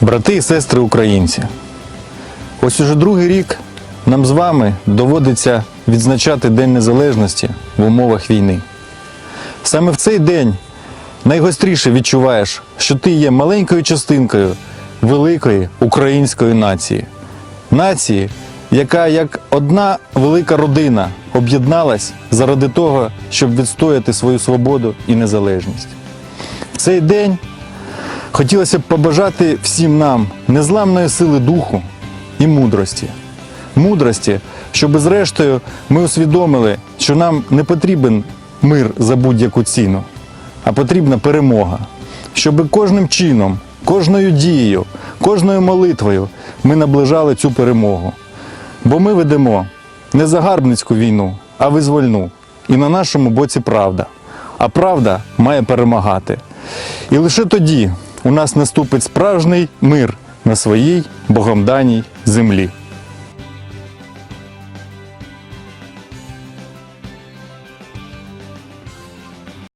Брати і сестри українці, ось уже другий рік нам з вами доводиться відзначати День Незалежності в умовах війни. Саме в цей день найгостріше відчуваєш, що ти є маленькою частинкою великої української нації. Нації, яка як одна велика родина об'єдналась заради того, щоб відстояти свою свободу і незалежність. В цей день хотілося б побажати всім нам незламної сили духу і мудрості. Мудрості, щоб зрештою ми усвідомили, що нам не потрібен мир за будь-яку ціну, а потрібна перемога. Щоб кожним чином, кожною дією, кожною молитвою ми наближали цю перемогу. Бо ми ведемо не загарбницьку війну, а визвольну. І на нашому боці правда. А правда має перемагати. І лише тоді у нас наступить справжній мир на своїй богомданій землі.